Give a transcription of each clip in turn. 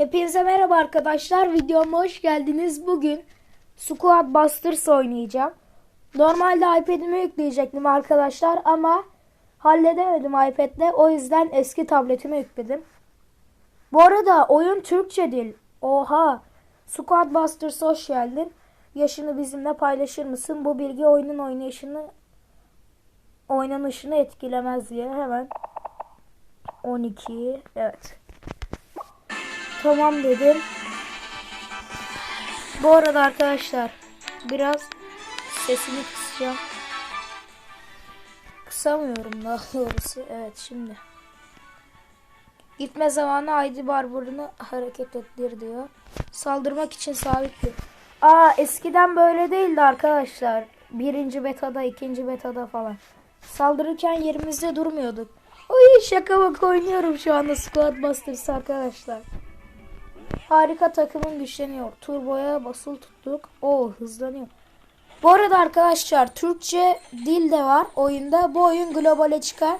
Hepinize merhaba arkadaşlar. Videoma hoş geldiniz. Bugün Squad Busters oynayacağım. Normalde iPad'ime yükleyecektim arkadaşlar ama halledemedim iPad'le. O yüzden eski tabletime yükledim. Bu arada oyun Türkçe dil. Oha. Squad Busters hoş geldin. Yaşını bizimle paylaşır mısın? Bu bilgi oyunun oynayışını oynanışını etkilemez diye hemen 12 evet Tamam dedim. Bu arada arkadaşlar biraz sesini kısacağım. Kısamıyorum daha doğrusu. Evet şimdi. Gitme zamanı Haydi Barbar'ını hareket ettir diyor. Saldırmak için sabit diyor. Aa eskiden böyle değildi arkadaşlar. Birinci betada, ikinci betada falan. Saldırırken yerimizde durmuyorduk. Oy şaka bak oynuyorum şu anda Squad Busters arkadaşlar. Harika takımın güçleniyor. Turboya basılı tuttuk. O hızlanıyor. Bu arada arkadaşlar Türkçe dil de var oyunda. Bu oyun globale çıkar.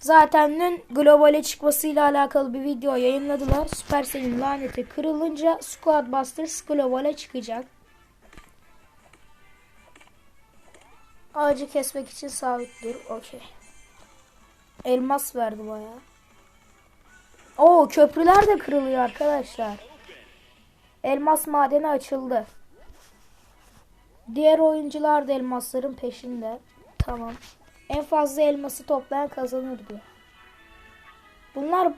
Zaten dün globale çıkmasıyla alakalı bir video yayınladılar. Supercell'in laneti kırılınca Squad Busters globale çıkacak. Ağacı kesmek için sabit dur. Okey. Elmas verdi bayağı. Oo köprüler de kırılıyor arkadaşlar. Elmas madeni açıldı. Diğer oyuncular da elmasların peşinde. Tamam. En fazla elması toplayan kazanır diyor. Bunlar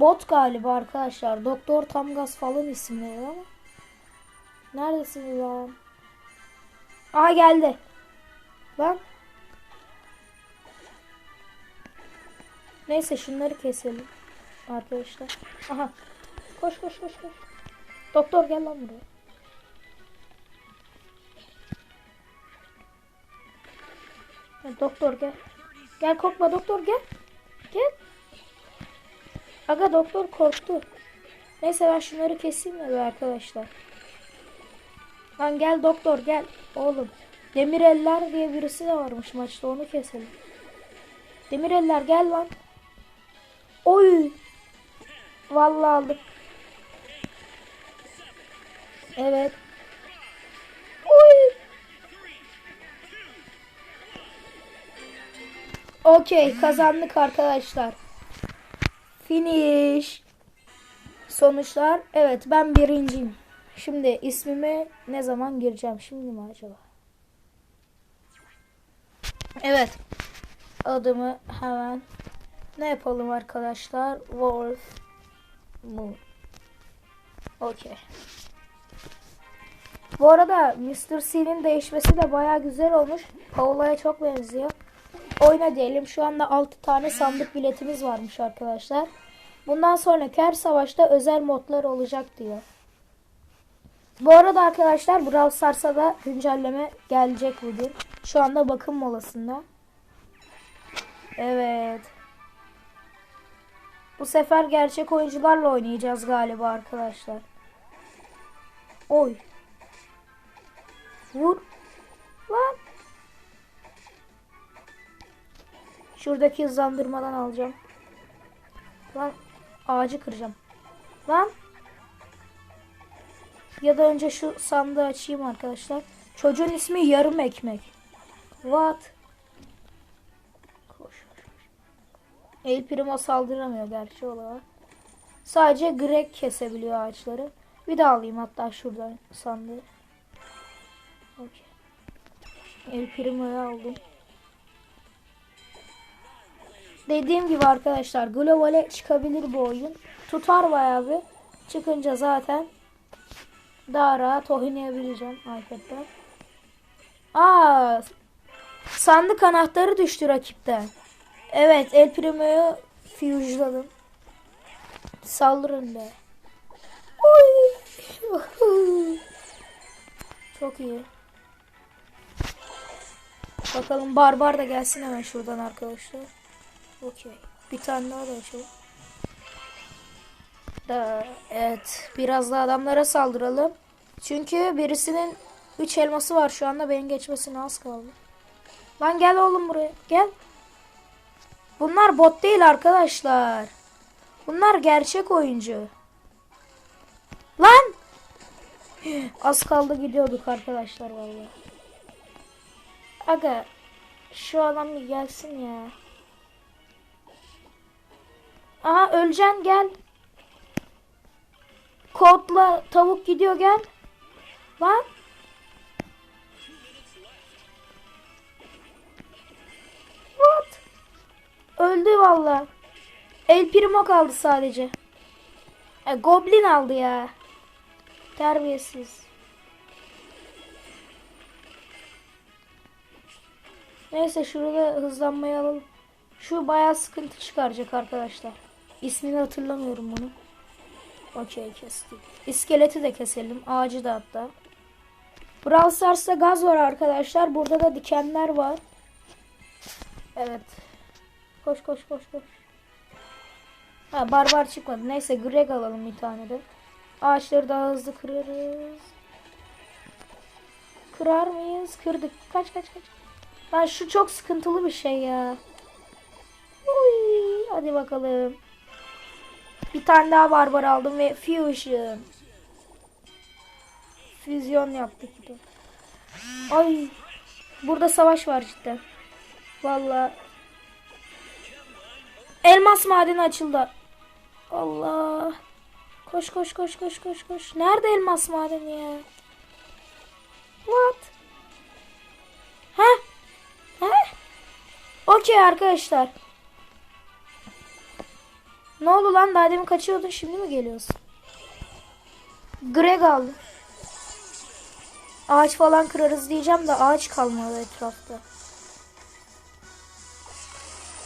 bot galiba arkadaşlar. Doktor Tamgaz falan isimleri ama. Neredesiniz lan? Aa geldi. Lan. Neyse şunları keselim. Arkadaşlar. Aha. Koş koş koş koş. Doktor gel lan buraya. Ya, doktor gel. Gel korkma doktor gel. Gel. Aga doktor korktu. Neyse ben şunları keseyim de be arkadaşlar. Lan gel doktor gel. Oğlum. Demir eller diye birisi de varmış maçta onu keselim. Demir eller gel lan. Oy. Vallahi aldım. Evet. Oy. Okey kazandık arkadaşlar. Finish. Sonuçlar. Evet ben birinciyim. Şimdi ismimi ne zaman gireceğim? Şimdi mi acaba? Evet. Adımı hemen ne yapalım arkadaşlar? Wolf Moon. Okey. Bu arada Mr. C'nin değişmesi de baya güzel olmuş. Paula'ya çok benziyor. Oyna diyelim. Şu anda 6 tane sandık biletimiz varmış arkadaşlar. Bundan sonraki her savaşta özel modlar olacak diyor. Bu arada arkadaşlar Brawl Stars'a da güncelleme gelecek bugün. Şu anda bakım molasında. Evet. Bu sefer gerçek oyuncularla oynayacağız galiba arkadaşlar. Oy. Vur. Lan. Şuradaki hızlandırmadan alacağım. Lan ağacı kıracağım. Lan. Ya da önce şu sandığı açayım arkadaşlar. Çocuğun ismi yarım ekmek. What? Koş. El Primo saldıramıyor gerçi olarak. Sadece Greg kesebiliyor ağaçları. Bir daha alayım hatta şuradan sandığı. Okay. El Primo'yu aldım. Dediğim gibi arkadaşlar globale çıkabilir bu oyun. Tutar bayağı bir. Çıkınca zaten daha rahat oynayabileceğim iPad'den. Aa, sandık anahtarı düştü rakipten. Evet El Primo'yu fuse'ladım. Saldırın be. Oy. Çok iyi. Bakalım Barbar da gelsin hemen şuradan arkadaşlar. Okey. Bir tane daha da açalım. Da, evet. Biraz da adamlara saldıralım. Çünkü birisinin 3 elması var şu anda. Benim geçmesine az kaldı. Lan gel oğlum buraya. Gel. Bunlar bot değil arkadaşlar. Bunlar gerçek oyuncu. Lan! Az kaldı gidiyorduk arkadaşlar vallahi. Aga şu adam bir gelsin ya. Aha öleceksin gel. Kodla tavuk gidiyor gel. Lan. Öldü valla. El Primo kaldı sadece. E, Goblin aldı ya. Terbiyesiz. Neyse şurada hızlanmayı alalım. Şu bayağı sıkıntı çıkaracak arkadaşlar. İsmini hatırlamıyorum bunu. Okey kestik. İskeleti de keselim. Ağacı da hatta. Brawl Stars'ta gaz var arkadaşlar. Burada da dikenler var. Evet. Koş koş koş koş. Ha barbar çıkmadı. Neyse Greg alalım bir tane de. Ağaçları daha hızlı kırarız. Kırar mıyız? Kırdık. Kaç kaç kaç. Lan şu çok sıkıntılı bir şey ya. Uy, hadi bakalım. Bir tane daha barbar aldım ve fusion. Füzyon yaptık bir. Ay. Burada savaş var cidden. Vallahi. Elmas madeni açıldı. Allah. Koş koş koş koş koş koş. Nerede elmas madeni ya? What? Ha? Ha? Okey arkadaşlar. Ne oldu lan? Daha demin kaçıyordun şimdi mi geliyorsun? Greg aldı. Ağaç falan kırarız diyeceğim de ağaç kalmadı etrafta.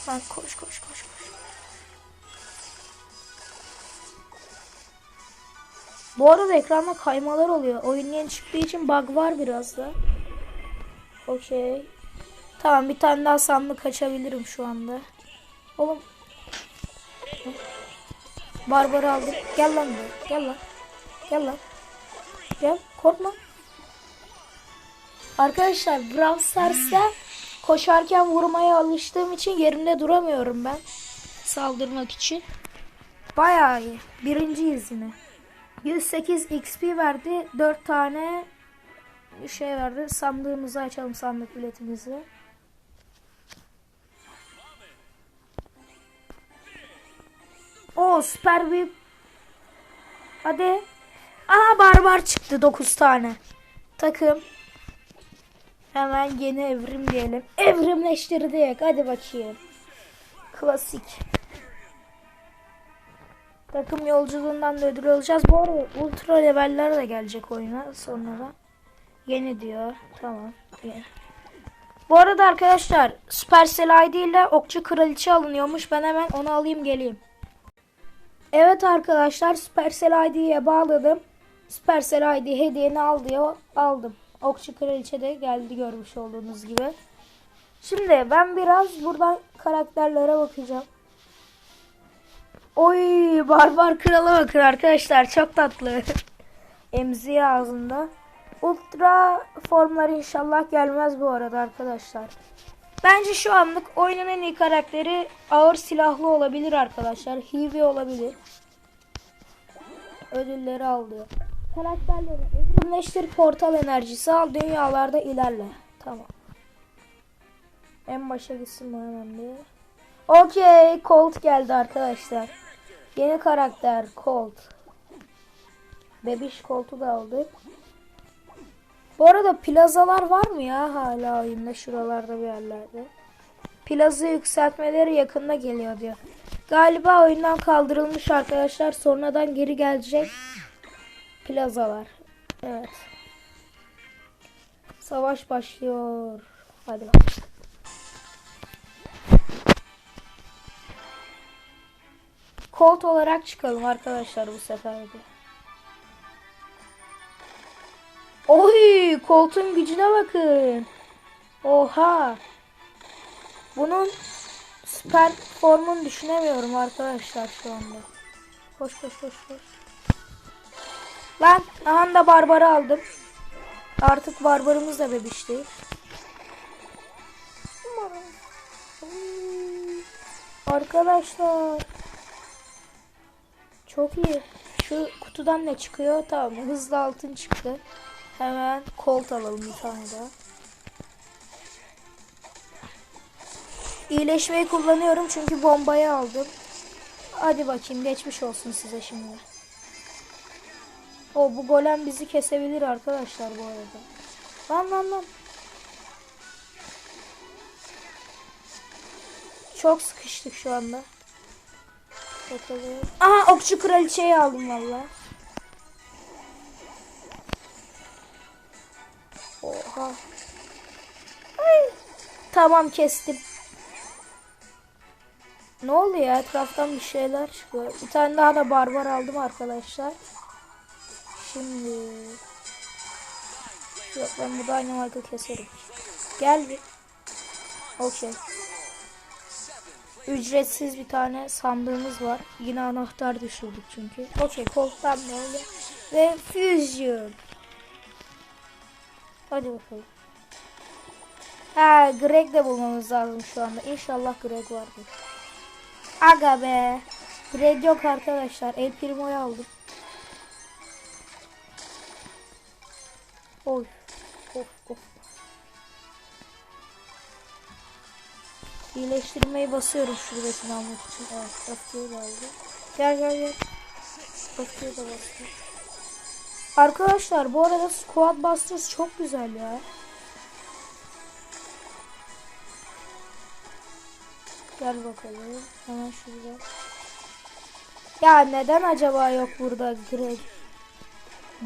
Lan koş koş koş koş. Bu arada ekranda kaymalar oluyor. Oyun yeni çıktığı için bug var biraz da. Okey. Tamam bir tane daha sandık açabilirim şu anda. Oğlum. Barbarı aldım. Gel lan buraya. Gel lan. Gel lan. Gel. Korkma. Arkadaşlar Brawl Stars'ta koşarken vurmaya alıştığım için yerimde duramıyorum ben. Saldırmak için. Bayağı iyi. Birinciyiz yine. 108 XP verdi. 4 tane bir şey verdi. Sandığımızı açalım sandık biletimizi. O süper büyük. Hadi. Aha barbar çıktı 9 tane. Takım. Hemen yeni evrim diyelim. Evrimleştirdik. Hadi bakayım. Klasik. Takım yolculuğundan da ödül alacağız. Bu arada ultra leveller de gelecek oyuna sonra. Yeni diyor. Tamam. Yeni. Bu arada arkadaşlar Supercell ID ile Okçu Kraliçe alınıyormuş. Ben hemen onu alayım geleyim. Evet arkadaşlar Supercell ID'ye bağladım. Supercell ID hediyeni al diyor. Aldım. Okçu Kraliçe de geldi görmüş olduğunuz gibi. Şimdi ben biraz buradan karakterlere bakacağım. Oy barbar krala bakın arkadaşlar çok tatlı. Emzi ağzında. Ultra formlar inşallah gelmez bu arada arkadaşlar. Bence şu anlık oyunun en iyi karakteri ağır silahlı olabilir arkadaşlar. Hivi olabilir. Ödülleri aldı. Karakterleri evrimleştir portal enerjisi al dünyalarda ilerle. Tamam. En başa gitsin bu hemen bir. Okey Colt geldi arkadaşlar. Yeni karakter Colt. Bebiş Colt'u da aldık. Bu arada plazalar var mı ya hala oyunda şuralarda bir yerlerde? Plaza yükseltmeleri yakında geliyor diyor. Galiba oyundan kaldırılmış arkadaşlar. Sonradan geri gelecek plazalar. Evet. Savaş başlıyor. Hadi bakalım. Colt olarak çıkalım arkadaşlar bu sefer de. Oy, Colt'un gücüne bakın. Oha. Bunun süper formunu düşünemiyorum arkadaşlar şu anda. Koş koş koş koş. Lan aha da barbarı aldım. Artık barbarımız da bebiş değil. Arkadaşlar. Çok iyi. Şu kutudan ne çıkıyor? Tamam hızlı altın çıktı. Hemen kolt alalım bir tane daha. İyileşmeyi kullanıyorum çünkü bombayı aldım. Hadi bakayım geçmiş olsun size şimdi. O bu golem bizi kesebilir arkadaşlar bu arada. Lan lan lan. Çok sıkıştık şu anda. Bakalım. Aha okçu kraliçeyi aldım valla. Oha. Ay. Tamam kestim. Ne oluyor ya? Etraftan bir şeyler çıkıyor. Bir tane daha da barbar aldım arkadaşlar. Şimdi... Yok ben bu Dynamite'ı keserim. Gel bir. Okey. Ücretsiz bir tane sandığımız var. Yine anahtar düşürdük çünkü. Okey ne oldu? Ve Fusion. Hadi bakalım. Ha Greg de bulmamız lazım şu anda. İnşallah Greg vardır. Aga be. Greg yok arkadaşlar. El Primo'yu aldım. Oy. Of of. İyileştirmeyi basıyorum şuradakini almak için. Evet, de aldım. Gel gel gel. Öfkeyi de bastım. Arkadaşlar bu arada Squad Busters çok güzel ya. Gel bakalım. Hemen şurada. Ya neden acaba yok burada Greg?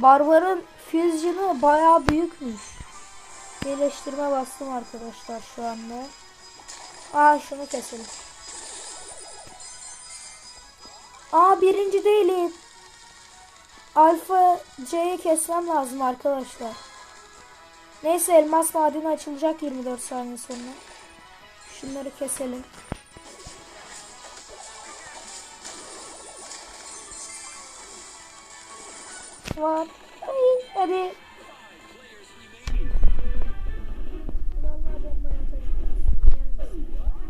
Barbar'ın Fusion'ı bayağı büyükmüş. İyileştirme bastım arkadaşlar şu anda. Aa şunu keselim. Aa birinci değilim. Alfa C'yi kesmem lazım arkadaşlar. Neyse elmas madeni açılacak 24 saniye sonra. Şunları keselim. Var. Ay, hadi.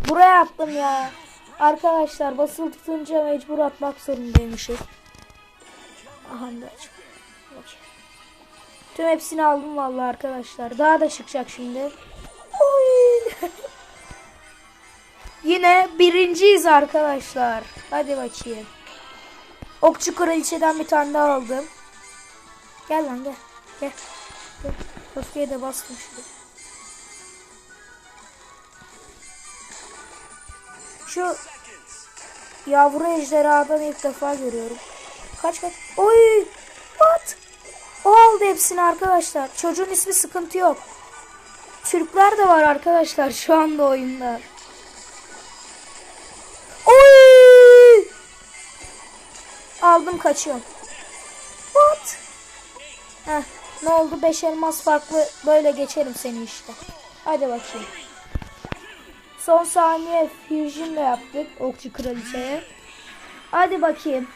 Buraya attım ya. Arkadaşlar basılı tutunca mecbur atmak zorundaymışız. Aha da. Tüm hepsini aldım vallahi arkadaşlar. Daha da çıkacak şimdi. Oy. Yine birinciyiz arkadaşlar. Hadi bakayım. Okçu kraliçeden bir tane daha aldım. Gel lan gel. Gel. gel. Öfkeye de bastım şuraya. Şu yavru ejderhadan ilk defa görüyorum. Kaç kaç. Oy! What? O aldı hepsini arkadaşlar. Çocuğun ismi sıkıntı yok. Türkler de var arkadaşlar şu anda oyunda. Oy! Aldım kaçıyorum. Heh, ne oldu? 5 elmas farklı böyle geçerim seni işte. Hadi bakayım. Son saniye fusion da yaptık okçu kraliçeye. Hadi bakayım.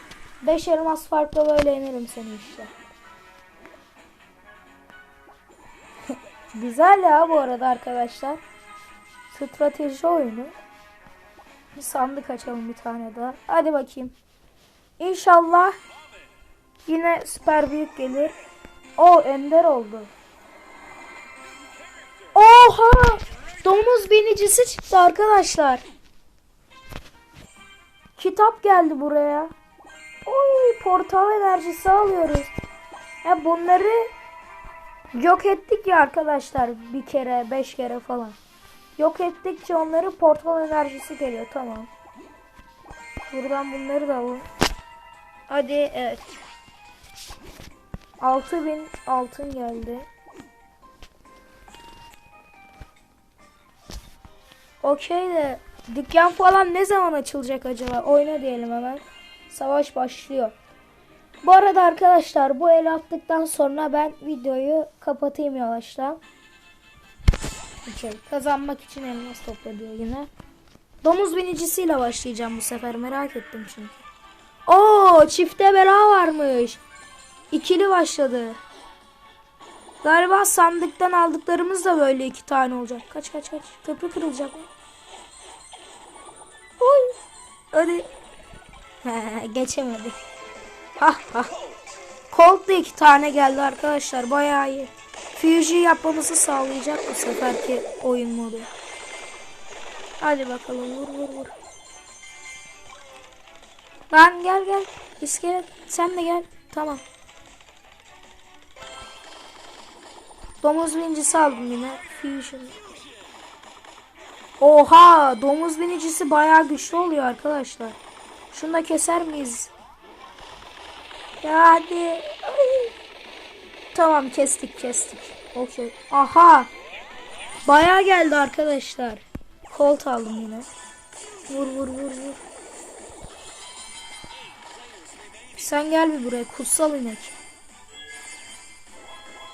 5 elmas farklı böyle yenerim seni işte. Güzel ya bu arada arkadaşlar. Strateji oyunu. Bir sandık açalım bir tane daha. Hadi bakayım. İnşallah yine süper büyük gelir. O ender oldu. Oha! Domuz binicisi çıktı arkadaşlar. Kitap geldi buraya. Oy portal enerjisi alıyoruz. Ya bunları yok ettik ya arkadaşlar bir kere beş kere falan. Yok ettikçe onları portal enerjisi geliyor tamam. Buradan bunları da alalım. Hadi evet. 6000 altın geldi. Okey de dükkan falan ne zaman açılacak acaba? Oyna diyelim hemen. Savaş başlıyor. Bu arada arkadaşlar bu el attıktan sonra ben videoyu kapatayım yavaştan. Okey. Kazanmak için elmas topla diyor yine. Domuz binicisiyle başlayacağım bu sefer merak ettim çünkü. Oo çifte bela varmış. İkili başladı. Galiba sandıktan aldıklarımız da böyle iki tane olacak. Kaç kaç kaç. Köprü kırılacak. Oy. Hadi. He, geçemedi. Hah hah. Colt da iki tane geldi arkadaşlar. Bayağı iyi. Fuji yapmamızı sağlayacak bu seferki oyun modu. Hadi bakalım vur vur vur. Lan gel gel. İskelet sen de gel. Tamam. Domuz binicisi aldım yine. Fusion. Oha! Domuz binicisi bayağı güçlü oluyor arkadaşlar. Şunu da keser miyiz? Ya hadi. Ay. Tamam kestik kestik. Okey. Aha. Bayağı geldi arkadaşlar. Colt aldım yine. Vur vur vur vur. Sen gel bir buraya kutsal inek.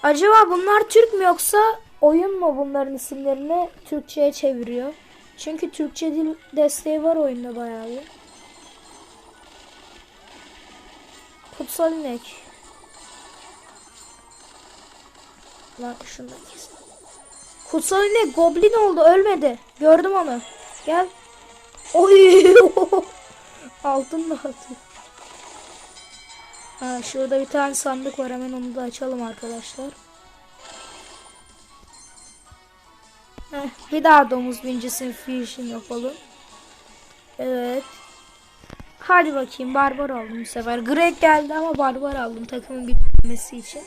Acaba bunlar Türk mü yoksa oyun mu bunların isimlerini Türkçe'ye çeviriyor? Çünkü Türkçe dil desteği var oyunda bayağı bir. Kutsal inek. Lan şunu. Kutsal inek goblin oldu ölmedi. Gördüm onu. Gel. Oy. Altın da atıyor. Ha, şurada bir tane sandık var hemen onu da açalım arkadaşlar. Heh, bir daha domuz bincisi fusion yapalım. Evet. Hadi bakayım barbar aldım bu sefer. Greg geldi ama barbar aldım takımın güçlenmesi için.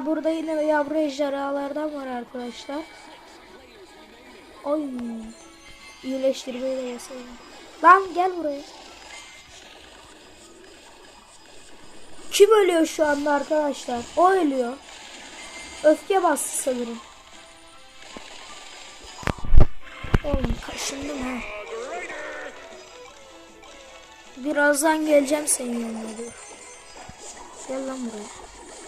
Burada yine yavru ejderhalardan var arkadaşlar. Oy. İyileştirmeyi de basalım. Lan gel buraya. Kim ölüyor şu anda arkadaşlar? O ölüyor. Öfke bastı sanırım. Oğlum kaşındım ha. Birazdan geleceğim senin yanına diyor. Gel lan buraya.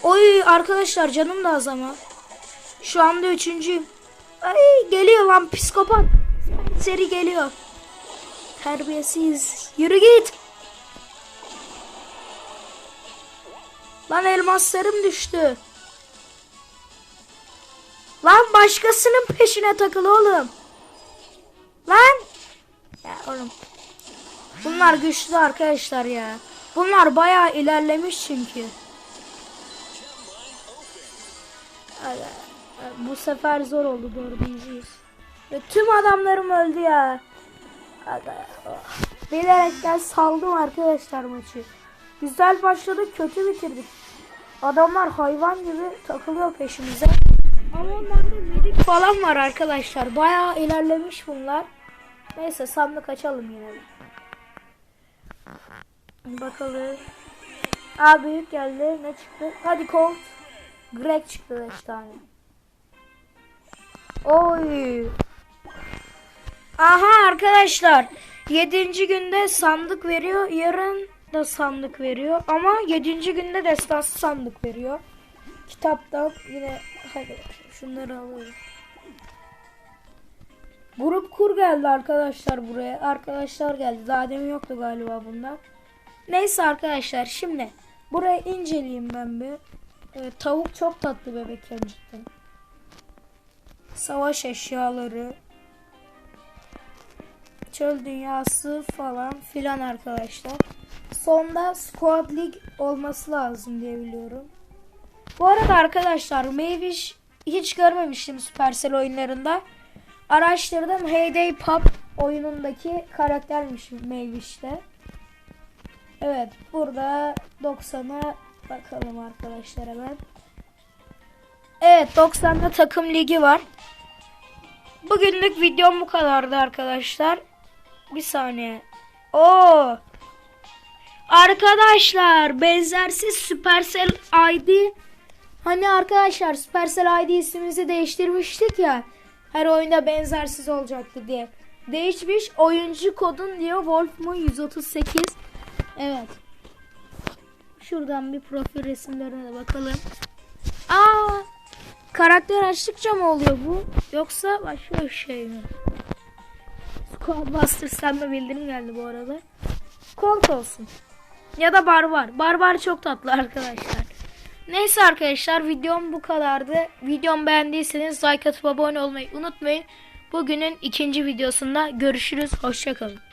Oy arkadaşlar canım da az ama. Şu anda üçüncüyüm. Ay geliyor lan psikopat. Seri geliyor. Terbiyesiz. Yürü git. Lan elmaslarım düştü. Lan başkasının peşine takıl oğlum. Lan. Ya oğlum. Bunlar güçlü arkadaşlar ya. Bunlar bayağı ilerlemiş çünkü. Aga, Bu sefer zor oldu dördüncüyüz. Ve tüm adamlarım öldü ya. Oh. Bilerekten saldım arkadaşlar maçı. Güzel başladık kötü bitirdik. Adamlar hayvan gibi takılıyor peşimize. Ama onlarda medik falan var arkadaşlar. Bayağı ilerlemiş bunlar. Neyse sandık açalım yine. Bakalım. Aa büyük geldi. Ne çıktı? Hadi Colt. Greg çıktı 5 tane. Oy. Aha arkadaşlar. 7. günde sandık veriyor. Yarın da sandık veriyor. Ama 7. günde destansı sandık veriyor. Kitaptan yine hadi şunları alalım. Grup kur geldi arkadaşlar buraya. Arkadaşlar geldi. Daha demin yoktu galiba bunlar. Neyse arkadaşlar şimdi buraya inceleyeyim ben bir. Evet, tavuk çok tatlı bebekken cidden. Savaş eşyaları. Çöl dünyası falan filan arkadaşlar. Sonda Squad League olması lazım diye biliyorum. Bu arada arkadaşlar Mavish hiç görmemiştim Supercell oyunlarında. Araştırdım Heyday Pop oyunundaki karaktermiş Mavish'te. Evet burada 90'a bakalım arkadaşlar hemen. Evet 90'da takım ligi var. Bugünlük videom bu kadardı arkadaşlar. Bir saniye. Oo. Arkadaşlar benzersiz Supercell ID Hani arkadaşlar Supercell ID ismimizi değiştirmiştik ya. Her oyunda benzersiz olacaktı diye. Değişmiş oyuncu kodun diyor Wolfmu 138. Evet. Şuradan bir profil resimlerine de bakalım. Aa! Karakter açtıkça mı oluyor bu? Yoksa başka bir şey mi? Squad Busters'tan da bildirim geldi bu arada. Colt olsun. Ya da Barbar. Barbar çok tatlı arkadaşlar. Neyse arkadaşlar videom bu kadardı. Videomu beğendiyseniz like atıp abone olmayı unutmayın. Bugünün ikinci videosunda görüşürüz. Hoşçakalın.